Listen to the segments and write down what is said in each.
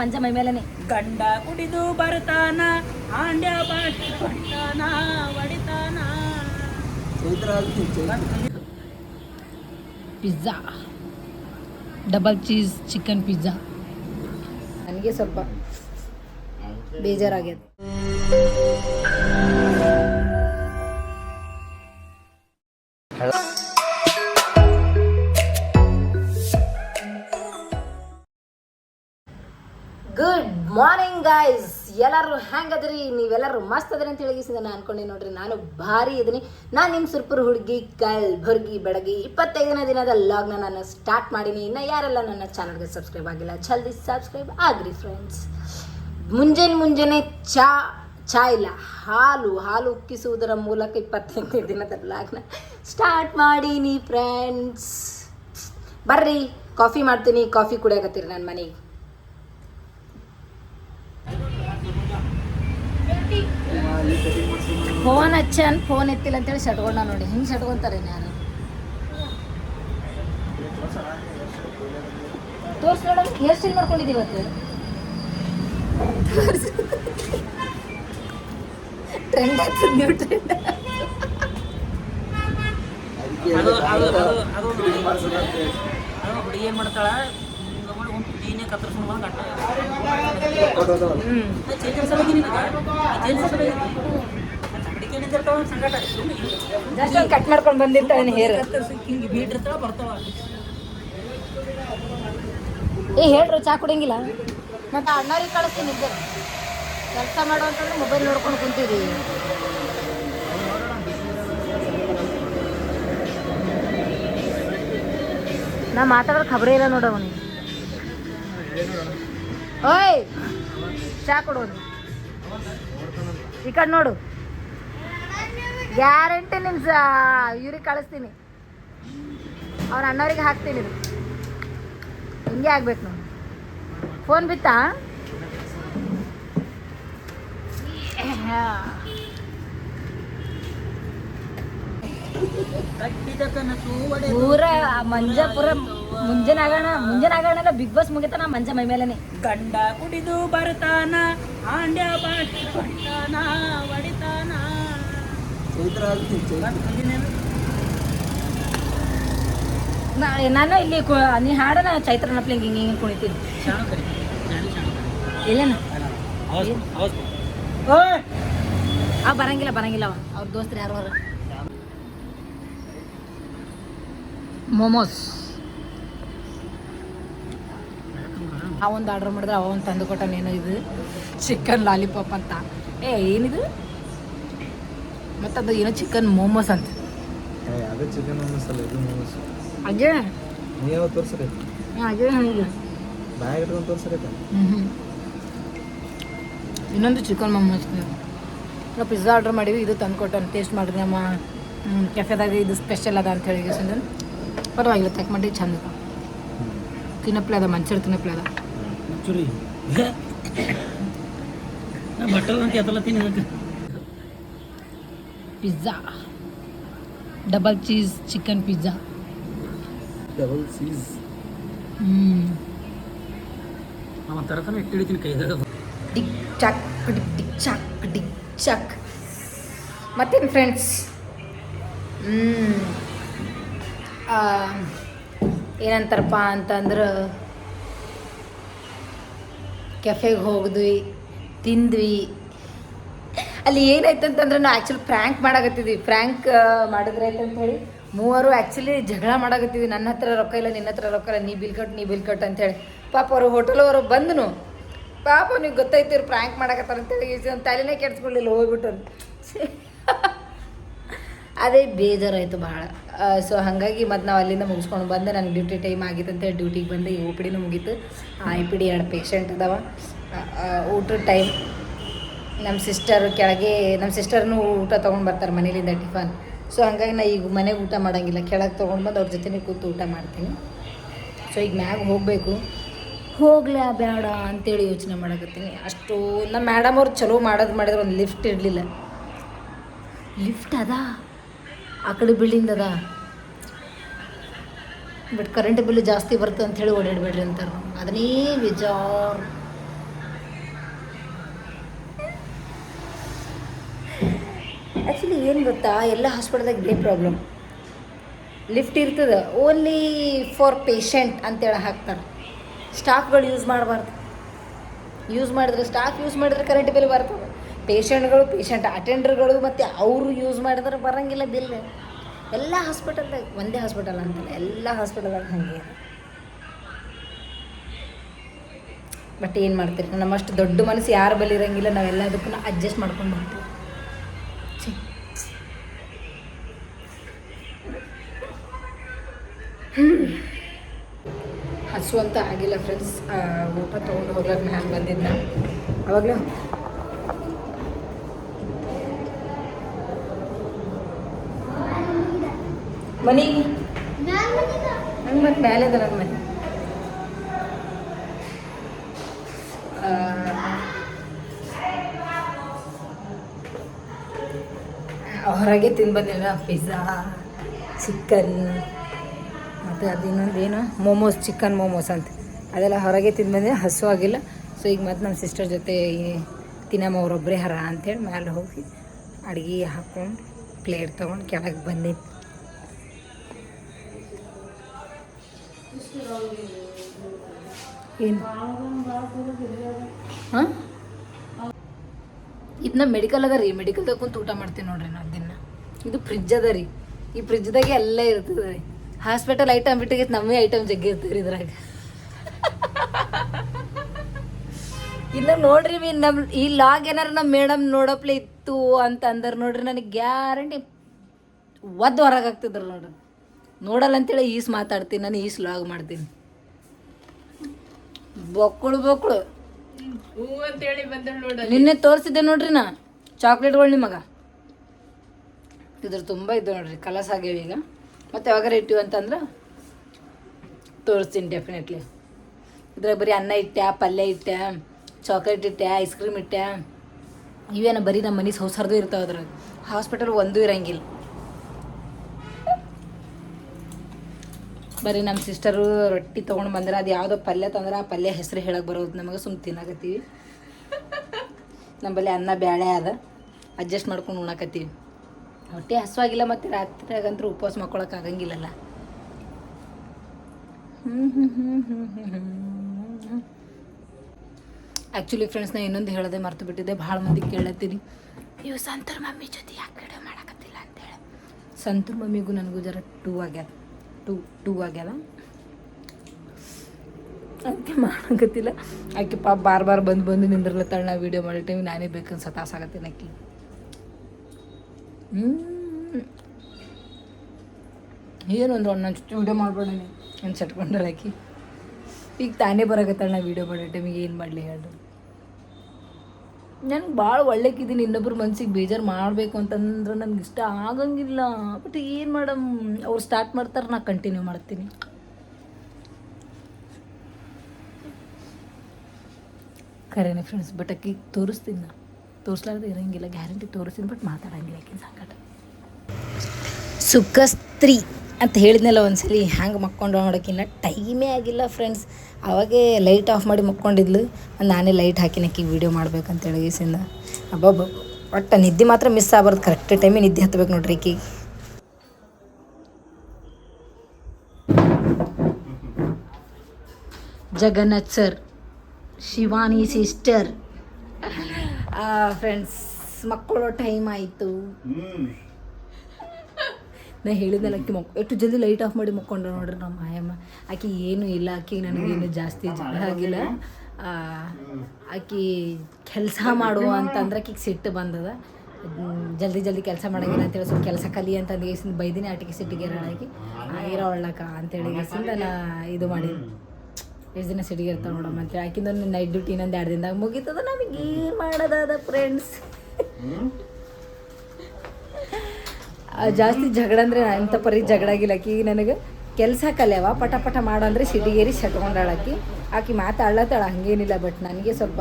ಪಂಚ ಮೈ ಮೇಲೆನೆ. ಗಂಡ ಕುಡಿದು ಬರ್ತಾನ ಹಾಂಡ್ಯ ಬಾಟ್ ಹೊಡಿತಾನ ಹೊಡಿತಾನ. Pizza. Double cheese chicken pizza. ನನಗೆ ಸ್ವಲ್ಪ ಬೇಜಾರಾಗ್ಯದ ಎಲ್ಲರೂ ಹೆಂಗದ್ರಿ ನೀವೆಲ್ಲರೂ ಮಸ್ತ್ ಅದ್ರಿ ಅಂತ ಹೇಳಿ ನಾನು ಅನ್ಕೊಂಡೆ ನೋಡ್ರಿ. ನಾನು ಭಾರಿ ಇದೀನಿ. ನಾನು ನಿಮ್ಮ ಸುರ್ಪುರ್ ಹುಡುಗಿ ಕಲ್ ಭರ್ಗಿ ಬೆಳಗ್ಗೆ ಇಪ್ಪತ್ತೈದನೇ ದಿನದ ಲಾಗ್ನ ನಾನು ಸ್ಟಾರ್ಟ್ ಮಾಡೀನಿ. ಇನ್ನು ಯಾರೆಲ್ಲ ನನ್ನ ಚಾನಲ್ಗೆ ಸಬ್ಸ್ಕ್ರೈಬ್ ಆಗಿಲ್ಲ, ಜಲ್ದಿ ಸಬ್ಸ್ಕ್ರೈಬ್ ಆಗ್ರಿ ಫ್ರೆಂಡ್ಸ್ ಮುಂಜಾನೆ ಮುಂಜಾನೆ ಚಾ ಚಾ ಇಲ್ಲ, ಹಾಲು ಹಾಲು ಉಕ್ಕಿಸುವುದರ ಮೂಲಕ ಇಪ್ಪತ್ತೈದನೇ ದಿನದ ಲಾಗ್ನ ಸ್ಟಾರ್ಟ್ ಮಾಡೀನಿ ಫ್ರೆಂಡ್ಸ್ ಬರ್ರಿ ಕಾಫಿ ಮಾಡ್ತೀನಿ ಕಾಫಿ ಕುಡಿಯಕತ್ತೀರಿ ನನ್ನ ಮನೆಗೆ. ಫೋನ್ ಹಚ್ಚನ್ ಫೋನ್ ಎತ್ತಿಲ್ಲ ಅಂತೇಳಿ ಶಟ್ಕೊಂಡ ನೋಡಿ ಹಿಂಗೆ ಶಟ್ಕೊಂತಾರೆ ಯಾರು ತೋರ್ಸ್ ನೋಡ ಹೇರ್ ಸ್ಟೈಲ್ ಮಾಡ್ಕೊಂಡಿದ್ದೀವಿ ಇವತ್ತು ಟ್ರೆಂಡ್ ಆಗ್ತದೆ ನೀವು ಟ್ರೆಂಡ್ ಏನ್ ಮಾಡ್ತಾಳ ಕಟ್ ಮಾಡ್ಕೊಂಡು ಬಂದಿರ್ತಾವೆ ಹೇರ್ ಏ ಹೇಳ್ರು ಚಾ ಕುಡಿಯಂಗಿಲ್ಲ? ಮತ್ತೆ ಅಣ್ಣವ್ರಿಗೆ ಕಳಿಸ್ತೀನಿ ಇದ್ದೆ. ಕೆಲಸ ಮಾಡುವಂತಂದ್ರೆ ಮೊಬೈಲ್ ನೋಡ್ಕೊಂಡು ಕುಂತೀರಿ ನಾ ಮಾತಾಡೋದು ಖಬರೇ ಇಲ್ಲ ನೋಡು ಅವನಿಗೆ. ಓಯ್, ಚಾ ಕೊಡೋದು ಈ ಕಡೆ ನೋಡು. ಗ್ಯಾರಂಟಿ ನಿಮ್ ಇವ್ರಿಗೆ ಕಳಿಸ್ತೀನಿ. ಅವ್ರ ಅಣ್ಣವ್ರಿಗೆ ಹಾಕ್ತೀನಿ ಹಿಂಗೆ ಆಗ್ಬೇಕು ನೋಡಿ. ಫೋನ್ ಬಿತ್ತಾ? ಕನಸು ಒಡೆ ಪೂರ ಮಂಜಾಪುರ ಮುಂಜಾನೆ ಆಗೋಣ ಮುಂಜಾನೆ ಆಗೋಣ ಬಿಗ್ ಬಾಸ್ ಮುಗಿತಾನ ಮಂಜ ಮೈ ಮೇಲೆನೆ. ಗಂಡ ಕುಡಿದು ಬರ್ತಾನ ಹಾಂಡ್ಯ ಬಾಟ್ ಹೊಡಿತಾನ. ನಾನು ಇಲ್ಲಿ ನೀ ಹಾಡನ ಚೈತ್ರ ನಪ್ಲಿ ಹಿಂಗೆ ಹಿಂಗೆ ಕುಣಿತೀನಿ ಇಲ್ಲೇನ ಅವ್ ಬರಂಗಿಲ್ಲ ಬರಂಗಿಲ್ಲ ಅವ. ಅವ್ರ ದೋಸ್ತರು ಯಾರು ಅವ್ರ? ಮೋಮೋಸ್. ಆ ಒಂದು ಆರ್ಡರ್ ಮಾಡಿದ್ರೆ ಅವ ಒಂದು ತಂದು ಕೊಟ್ಟನೇನೋ ಇದು? ಚಿಕನ್ ಲಾಲಿಪಾಪ್ ಅಂತ. ಏ ಏನಿದು? ಮತ್ತದು ಏನೋ ಚಿಕನ್ ಮೋಮೋಸ್ ಅಂತ. ಅದೇ ಚಿಕನ್ ಮೋಮೋಸ್ ಅಲ್ಲ ಇದು ಮೋಮೋಸ್ ಅದೇ ನೀವು ತೋರ್ಸ್ರಿ? ಅದೇ ನನಗೆ ಬ್ಯಾಗ್ ಇಟ್ಕೊಂಡು ತೋರ್ಸ್ರಿ ಹ್ಮ್. ಇನ್ನೊಂದು ಚಿಕನ್ ಮೋಮೋಸ್ ನಾವು ಪಿಜ್ಜಾ ಆರ್ಡ್ರ್ ಮಾಡಿವಿ ಇದು ತಂದು ಕೊಟ್ಟು ಟೇಸ್ಟ್ ಮಾಡಿರಿ ನಮ್ಮ ಕೆಫೆದಾಗ ಇದು ಸ್ಪೆಷಲ್ ಅದ ಅಂತ ಹೇಳಿ ಸಂದ ಪರವಾಗಿಲ್ಲ ಚೆಕ್ ಮಾಡಿ ಚಂದ ತಿನ್ನಪ್ಲೆ ಅದ ಮಂಚೂರಿ ತಿನ್ನಪ್ಲೆ ಅದ ಚುರಿ ಬಟ್ಟಲ್ ಅಂತ pizza. Double cheese chicken pizza. Double cheese. ಹ್ಞೂ ಅವ ತರತನ ಇಟ್ಟಿಡ್ತೀನಿ ಕೈ ಟಿಕ್ ಚಾಕ್ ಟಿಕ್ ಟಿಕ್ ಚಾಕ್ ಟಿಕ್ ಚಾಕ್. ಮತ್ತೇನು ಫ್ರೆಂಡ್ಸ್ ಏನಂತಾರಪ್ಪ ಅಂತಂದ್ರೆ ಕೆಫೆಗೆ ಹೋಗಿದ್ವಿ, ತಿಂದ್ವಿ. ಅಲ್ಲಿ ಏನಾಯ್ತು ಅಂತಂದ್ರೆ ನಾವು ಆ್ಯಕ್ಚುಲಿ ಪ್ರ್ಯಾಂಕ್ ಮಾಡಾಕತ್ತಿದ್ವಿ. ಪ್ರ್ಯಾಂಕ್ ಮಾಡಿದ್ರೆ ಅಂತ ಹೇಳಿ ಮೂವರು ಆ್ಯಕ್ಚುಲಿ ಜಗಳ ಮಾಡಾಕತ್ತಿದ್ವಿ. ನನ್ನ ಹತ್ರ ರೊಕ್ಕ ಇಲ್ಲ, ನಿನ್ನ ಹತ್ರ ರೊಕ್ಕ ಇಲ್ಲ, ನೀ ಬಿಲ್ ಕಟ್, ನೀ ಬಿಲ್ ಕಟ್ ಅಂತೇಳಿ ಪಾಪ ಅವರು ಹೋಟೆಲ್ ಅವರು ಬಂದನು. ಪಾಪ ನೀವು ಗೊತ್ತೈತಿ ಇವ್ರು ಪ್ರ್ಯಾಂಕ್ ಮಾಡಕತ್ತಾರ ಅಂತೇಳಿ ಒಂದು ತಲೆನೇ ಕೆಡ್ಸ್ಕೊಳ್ಳಿಲ್ಲ ಹೋಗ್ಬಿಟ್ಟು ಅದೇ ಬೇಜಾರಾಯಿತು ಭಾಳ ಸೊ ಹಾಗಾಗಿ ಮತ್ತು ನಾವು ಅಲ್ಲಿಂದ ಮುಗಿಸ್ಕೊಂಡು ಬಂದೆ. ನನಗೆ ಡ್ಯೂಟಿ ಟೈಮ್ ಆಗಿತ್ತು ಅಂತೇಳಿ ಡ್ಯೂಟಿಗೆ ಬಂದೆ. ಈ ಒ ಮುಗೀತು. ಆ ಐ ಪಿ ಡಿ ಎರಡು ಪೇಷಂಟ್ ಅದಾವ. ಊಟದ ಟೈಮ್ ನಮ್ಮ ಸಿಸ್ಟರ್ ಕೆಳಗೆ ನಮ್ಮ ಸಿಸ್ಟರ್ನು ಊಟ ತೊಗೊಂಡು ಬರ್ತಾರೆ ಮನೇಲಿಂದ ಟಿಫನ್ ಸೊ ಹಂಗಾಗಿ ನಾ ಈಗ ಮನೆಗೆ ಊಟ ಮಾಡೋಂಗಿಲ್ಲ. ಕೆಳಗೆ ತೊಗೊಂಡು ಬಂದು ಅವ್ರ ಜೊತೆ ಕೂತು ಊಟ ಮಾಡ್ತೀನಿ. ಸೊ ಈಗ ಮ್ಯಾಗ ಹೋಗಬೇಕು. ಹೋಗ್ಲಾ ಬೇಡ ಅಂತೇಳಿ ಯೋಚನೆ ಮಾಡಕತ್ತೀನಿ. ಅಷ್ಟು ನಮ್ಮ ಮೇಡಮ್ ಅವ್ರು ಚಲೋ ಮಾಡೋದು ಮಾಡಿದ್ರೆ ಒಂದು ಲಿಫ್ಟ್ ಇರಲಿಲ್ಲ. ಲಿಫ್ಟ್ ಅದ? ಆ ಕಡೆ ಬಿಲ್ಡಿಂಗ್ ಅದ. ಬಟ್ ಕರೆಂಟ್ ಬಿಲ್ ಜಾಸ್ತಿ ಬರ್ತದೆ ಹೇಳಿ ಓಡಾಡಬೇಡ್ರಿ ಅಂತಾರೆ. ಅದನ್ನೇ ವಿಜಾರ್ ಆ್ಯಕ್ಚುಲಿ ಏನು ಗೊತ್ತಾ? ಎಲ್ಲ ಹಾಸ್ಪಿಟಲ್ದಾಗ ಇದೇ ಪ್ರಾಬ್ಲಮ್ ಲಿಫ್ಟ್ ಇರ್ತದೆ ಓನ್ಲಿ ಫಾರ್ ಪೇಷಂಟ್ ಅಂತೇಳಿ ಹಾಕ್ತಾರೆ. ಸ್ಟಾಕ್ಗಳು ಯೂಸ್ ಮಾಡಬಾರ್ದು. ಯೂಸ್ ಮಾಡಿದ್ರೆ ಸ್ಟಾಕ್ ಯೂಸ್ ಮಾಡಿದ್ರೆ ಕರೆಂಟ್ ಬಿಲ್ ಬರ್ತದೆ. ಪೇಷಂಟ್ಗಳು, ಪೇಷಂಟ್ ಅಟೆಂಡರ್ಗಳು ಮತ್ತು ಅವರು ಯೂಸ್ ಮಾಡಿದ್ರೆ ಬರೋಂಗಿಲ್ಲ ಬಿಲ್ ಎಲ್ಲ ಹಾಸ್ಪಿಟಲ್ದಾಗ ಒಂದೇ ಹಾಸ್ಪಿಟಲ್ ಅಂತಲ್ಲ, ಎಲ್ಲ ಹಾಸ್ಪಿಟಲ್ದಾಗ ಹಾಗೆ. ಬಟ್ ಏನು ಮಾಡ್ತೀರಿ? ನಮ್ಮಷ್ಟು ದೊಡ್ಡ ಮನಸ್ಸು ಯಾರ ಬಳಿ ನಾವೆಲ್ಲ ಅದಕ್ಕೂ ಅಡ್ಜಸ್ಟ್ ಮಾಡ್ಕೊಂಡು ಬರ್ತೀವಿ. ಹಸು ಅಂತ ಆಗಿಲ್ಲ ಫ್ರೆಂಡ್ಸ್ ಊಟ ತೊಗೊಂಡು ಹೋಗ್ಲಕ್ಕೆ ನಾನು ಬಂದಿದ್ದ ಅವಾಗಲೂ ಮನೆಗೆ. ನಂಗೆ ಮತ್ತೆ ಮೇಲೆ ಅದ ನನ್ನ ಮನೆ ಹೊರಗೆ ತಿಂದು ಬಂದಿಲ್ಲ ಪಿಜ್ಜಾ ಚಿಕನ್ ಮತ್ತು ಅದು ಇನ್ನೊಂದು ಏನು? ಮೋಮೋಸ್ ಚಿಕನ್ ಮೋಮೋಸ್ ಅಂತ. ಅದೆಲ್ಲ ಹೊರಗೆ ತಿಂದು ಬಂದಿಲ್ಲ ಹಸು ಆಗಿಲ್ಲ. ಸೊ ಈಗ ಮತ್ತೆ ನಮ್ಮ ಸಿಸ್ಟರ್ ಜೊತೆ ತಿನ್ನಮ್ಮ ಅವ್ರೊಬ್ಬರೇ ಹರ ಅಂತೇಳಿ ಮೇಲೆ ಹೋಗಿ ಅಡುಗೆ ಹಾಕ್ಕೊಂಡು ಪ್ಲೇಟ್ ತೊಗೊಂಡು ಕೆಳಗೆ ಬಂದಿದ್ದು ಏನು? ಹಾಂ? ಇದನ್ನ ಮೆಡಿಕಲ್ ಅದ ರೀ. ಮೆಡಿಕಲ್ದಾಗ ಕುಂತು ಊಟ ಮಾಡ್ತೀನಿ ನೋಡ್ರಿ ನಾ ದಿನ. ಇದು ಫ್ರಿಜ್ ಅದ ರೀ. ಈ ಫ್ರಿಜ್ದಾಗೆ ಎಲ್ಲ ಇರ್ತದೆ ರೀ. ಹಾಸ್ಪಿಟಲ್ ಐಟಮ್ ಬಿಟ್ಟಿಗೆ ನಮ್ಮೇ ಐಟಮ್ ಜಗ್ಗಿ ಇರ್ತದೆ ರೀ ಇದ್ರಾಗ. ಇನ್ನು ನೋಡ್ರಿ ಮೀ ನಮ್ಮ ಈ ಲಾಗ್ ಏನಾರ ನಮ್ಮ ಮೇಡಮ್ ನೋಡಪ್ಲೆ ಇತ್ತು ಅಂತ ಅಂದ್ರೆ ನೋಡ್ರಿ, ನನಗೆ ಗ್ಯಾರಂಟಿ ಒದ್ದು ಹೊರಗೆ ಆಗ್ತಿದ್ರು ನೋಡ್ರಿ. ನೋಡಲ್ಲ ಅಂತೇಳಿ ಈಸ್ ಮಾತಾಡ್ತೀನಿ ನಾನು ಈಸ್ ಲಾಗ್ ಮಾಡ್ತೀನಿ. ಬೊಕ್ಕಳು ಬೊಕ್ಕಳು. ಹೂ ಅಂತೇಳಿ ಬಂದಳು ನೋಡ ನಿನ್ನೆ ತೋರಿಸಿದ್ದೆ ನೋಡ್ರಿ ನಾ ಚಾಕ್ಲೇಟ್ಗಳು ನಿಮಗ. ಇದ್ರ ತುಂಬ ಇದ್ದು ನೋಡ್ರಿ ಕಲಸ್ ಆಗ್ಯಾವ ಈಗ. ಮತ್ತೆ ಯಾವಾಗಾರ ಇಟ್ಟಿವಿ ಅಂತಂದ್ರೆ ತೋರಿಸ್ತೀನಿ ಡೆಫಿನೆಟ್ಲಿ ಇದ್ರಾಗ ಬರೀ ಅನ್ನ ಇಟ್ಟೆ ಪಲ್ಯ ಇಟ್ಟೆ ಚಾಕ್ಲೇಟ್ ಇಟ್ಟೆ ಐಸ್ ಕ್ರೀಮ್ ಇಟ್ಟೆ. ಇವೇನ ಬರೀ ನಮ್ಮ ಮನೆ ಸೌಸಾರ್ದು ಇರ್ತಾವ ಅದ್ರಾಗ. ಹಾಸ್ಪಿಟಲ್ ಒಂದೂ ಇರಂಗಿಲ್ಲ. ಬರೀ ನಮ್ಮ ಸಿಸ್ಟರು ರೊಟ್ಟಿ ತೊಗೊಂಡು ಬಂದ್ರೆ ಅದು ಯಾವುದೋ ಪಲ್ಯ ತಂದ್ರೆ ಆ ಪಲ್ಯ ಹೆಸರು ಹೇಳಕ್ಕೆ ಬರೋದು ನಮಗೆ ಸುಮ್ಮ ತಿನ್ನಕತ್ತೀವಿ. ನಮ್ಮಲ್ಲಿ ಅನ್ನ ಬ್ಯಾಳೆ ಅದ ಅಡ್ಜಸ್ಟ್ ಮಾಡ್ಕೊಂಡು ಉಣಕತ್ತೀವಿ. ಹೊಟ್ಟೆ ಹಸುವಾಗಿಲ್ಲ ಮತ್ತು ರಾತ್ರಿಯಾಗಂತೂ ಉಪವಾಸ ಮಾಡ್ಕೊಳಕ್ಕೆ ಆಗಂಗಿಲ್ಲಲ್ಲ. ಆ್ಯಕ್ಚುಲಿ ಫ್ರೆಂಡ್ಸ್ ನಾನು ಇನ್ನೊಂದು ಹೇಳದೆ ಮರ್ತು ಬಿಟ್ಟಿದ್ದೆ ಭಾಳ ಮಂದಿ ಕೇಳತ್ತೀರಿ ನೀವು ಸಂತರ ಮಮ್ಮಿ ಜೊತೆ ಯಾಕೆ ವಿಡಿಯೋ ಮಾಡಕತ್ತಿಲ್ಲ ಅಂತೇಳಿ. ಸಂತರ ಮಮ್ಮಿಗೂ ನನಗೂ ಜರ ಟೂ ಆಗ್ಯದ. ಟೂ ಟೂ ಆಗ್ಯದ. ಅದಕ್ಕೆ ಮಾಡಕತ್ತಿಲ್ಲ. ಆಕೆ ಪಾಪ ಬಾರ್ ಬಾರ್ ಬಂದು ಬಂದು ನಿಂದ್ರಲ್ಲ ನಾ ವೀಡಿಯೋ ಮಾಡೋ ಟೈಮ್ ನಾನೇ ಬೇಕಂತ ಸತಾಸಾಗತ್ತೀನಿ ಆಕಿ. ಹ್ಞೂ ಅಂದ್ರೆ ನನ್ನ ಜೊತೆ ವೀಡಿಯೋ ಮಾಡ್ಬೇಡ ಸಟ್ಕೊಂಡಳ ಆಕಿ. ಈಗ ತಾನೇ ಬರಾಕತ್ತಾಳ ನಾ ವೀಡಿಯೋ ಮಾಡೋ ಟೈಮಿಗೆ ಏನು ಮಾಡಲಿ ಹೇಳು. ನನಗೆ ಭಾಳ ಒಳ್ಳೆಕಿದ್ದೀನಿ ಇನ್ನೊಬ್ರ ಮನ್ಸಿಗೆ ಬೇಜಾರು ಮಾಡಬೇಕು ಅಂತಂದ್ರೆ ನನಗೆ ಇಷ್ಟ ಆಗಂಗಿಲ್ಲ. ಬಟ್ ಏನು ಮಾಡಮ್ ಅವ್ರು ಸ್ಟಾರ್ಟ್ ಮಾಡ್ತಾರೆ, ನಾ ಕಂಟಿನ್ಯೂ ಮಾಡ್ತೀನಿ. ಖರೇನೆ ಫ್ರೆಂಡ್ಸ್ ಬಟ್ ಅಕ್ಕಿ ತೋರಿಸ್ತೀನಿ ನಾ. ತೋರಿಸ್ಲಾರ್ದು ಇರೋಂಗಿಲ್ಲ ಗ್ಯಾರಂಟಿ ತೋರಿಸ್ತೀನಿ ಬಟ್ ಮಾತಾಡೋಂಗಿಲ್ಲ ಆಕಿನ ಸಂಕಟ. ಸುಖಸ್ತ್ರೀ ಅಂತ ಹೇಳಿದ್ನಲ್ಲ ಒಂದ್ಸಲಿ, ಹ್ಯಾಂಗೆ ಮಕ್ಕೊಂಡು ನೋಡೋಕ್ಕಿನ್ನ ಟೈಮೇ ಆಗಿಲ್ಲ ಫ್ರೆಂಡ್ಸ್ ಅವಾಗೇ ಲೈಟ್ ಆಫ್ ಮಾಡಿ ಮಕ್ಕೊಂಡಿದ್ಲು. ನಾನೇ ಲೈಟ್ ಹಾಕಿನ ಆಕಿಗೆ ವೀಡಿಯೋ ಮಾಡ್ಬೇಕಂತೇಳಿ ಈಸಿಂದ. ಅಬ್ಬಬ್ಬ ಒಟ್ಟು ನಿದ್ದೆ ಮಾತ್ರ ಮಿಸ್ ಆಗ್ಬಾರ್ದು. ಕರೆಕ್ಟ್ ಟೈಮಿಗೆ ನಿದ್ದೆ ಹತ್ಬೇಕು ನೋಡ್ರಿ ಈಕಿ. Jagannath sir Shivani sister friends ಮಕ್ಕಳು ಟೈಮ್ ಆಯಿತು. ನಾ ಹೇಳಿದ್ನಲ್ಲ ಆಕಿ ಮಕ್ ಎಷ್ಟು ಜಲ್ದಿ ಲೈಟ್ ಆಫ್ ಮಾಡಿ ಮಕ್ಕೊಂಡ್ರೆ ನೋಡ್ರಿ ನಮ್ಮ ಆಯಮ್ಮ ಆಕಿ ಏನು ಇಲ್ಲ ಆಕೆ ನನಗೇನು ಜಾಸ್ತಿ ಜಗಳ ಆಗಿಲ್ಲ. ಆಕೆ ಕೆಲಸ ಮಾಡುವ ಅಂತಂದ್ರೆ ಆಕಿಗೆ ಸಿಟ್ಟು ಬಂದದ. ಜಲ್ದಿ ಜಲ್ದಿ ಕೆಲಸ ಮಾಡಂಗಿಲ್ಲ ಅಂತೇಳಿ ಸ್ವಲ್ಪ ಕೆಲಸ ಕಲಿ ಅಂತ ಗೇಸಿಂದ ಬೈದಿನಿ ಆಟಿಗೆ ಸಿಟ್ಟಿಗೆ ಏರಾಳಾಗಿ ಇರೋ ಒಳ್ಳಕ ಅಂತೇಳಿ ಗೇಸಿಂದ ನಾ ಇದು ಮಾಡಿ ಎಷ್ಟು ದಿನ ಸಿಟ್ಟಿಗೆ ಇರ್ತಾವೆ ನೋಡಮ್ಮ ಅಂತೇಳಿ. ಆಕಿಂದ ನೈಟ್ ಡ್ಯೂಟಿ ಇನ್ನೊಂದು ಎರಡು ದಿನದಾಗ ಮುಗೀತದ. ನಮಗೆ ಏನು ಮಾಡೋದದ ಫ್ರೆಂಡ್ಸ್ ಜಾಸ್ತಿ ಜಗಳ ಅಂದ್ರೆ ಎಂಥ ಪರಿ ಜಗಳಾಗಿಲ್ಲ ಆಕಿ ನನಗೆ ಕೆಲಸ ಕಲೆವ ಪಟ ಪಟ ಮಾಡಂದ್ರೆ ಸಿಟಿಗೇರಿ ಸಟ್ಕೊಂಡಾಳ ಆಕಿ. ಮಾತಾಡ್ಲತ್ತಾಳ ಹಂಗೇನಿಲ್ಲ ಬಟ್ ನನಗೆ ಸ್ವಲ್ಪ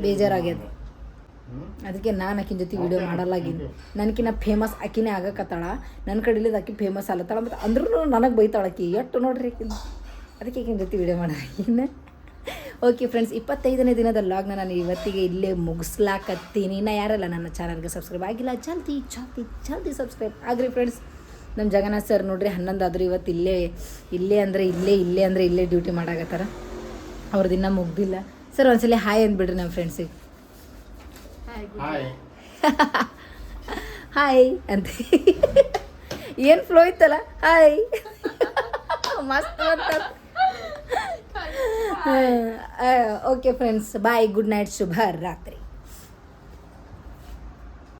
ಬೇಜಾರಾಗ್ಯದ. ಅದಕ್ಕೆ ನಾನು ಆಕಿನ ಜೊತೆ ವಿಡಿಯೋ ಮಾಡಲ್ಲಾಗಿದ್ದು ನನಗಿನ್ನ ಫೇಮಸ್ ಆಕಿನೇ ಆಗಕತ್ತಾಳ. ನನ್ನ ಕಡೆಲಿದ್ ಆಕಿ ಫೇಮಸ್ ಅಲ್ಲತ್ತಾಳ. ಮತ್ತು ಅಂದ್ರೂ ನನಗೆ ಬೈತಾಳ ಆಕಿ. ಎಷ್ಟು ನೋಡ್ರಿ ಆಕಿನ? ಅದಕ್ಕೆ ಆಕಿನ ಜೊತೆ ವಿಡಿಯೋ ಮಾಡಾಗಿನ ಓಕೆ ಫ್ರೆಂಡ್ಸ್ ಇಪ್ಪತ್ತೈದನೇ ದಿನದ ಲಾಗ್ನ ನಾನು ಇವತ್ತಿಗೆ ಇಲ್ಲೇ ಮುಗಿಸ್ಲಾಕತ್ತೀನಿ. ನಾ ಯಾರಲ್ಲ ನನ್ನ ಚಾನಲ್ಗೆ ಸಬ್ಸ್ಕ್ರೈಬ್ ಆಗಿಲ್ಲ ಜಲ್ದಿ ಜಲ್ದಿ ಜಲ್ದಿ ಸಬ್ಸ್ಕ್ರೈಬ್ ಆಗ್ರಿ ಫ್ರೆಂಡ್ಸ್ ನಮ್ಮ ಜಗನ್ನಾಥ್ ಸರ್ ನೋಡ್ರಿ ಹನ್ನೊಂದು ಆದರೂ ಇವತ್ತು ಇಲ್ಲೇ ಇಲ್ಲೇ ಅಂದರೆ ಇಲ್ಲೇ ಇಲ್ಲೇ ಅಂದರೆ ಇಲ್ಲೇ ಡ್ಯೂಟಿ ಮಾಡಾಕತ್ತಾರ. ಅವ್ರದ್ದು ಇನ್ನೂ ಮುಗ್ದಿಲ್ಲ. ಸರ್ ಒಂದ್ಸಲ ಹಾಯ್ ಅಂದ್ಬಿಡ್ರಿ ನಮ್ಮ ಫ್ರೆಂಡ್ಸಿಗೆ ಹಾಯ್ ಅಂತ. ಏನು ಫ್ಲೋ ಇತ್ತಲ್ಲ? ಹಾಯ್ ಮಸ್ತ್ ಅಂತ okay friends bye good night ಶುಭ ರಾತ್ರಿ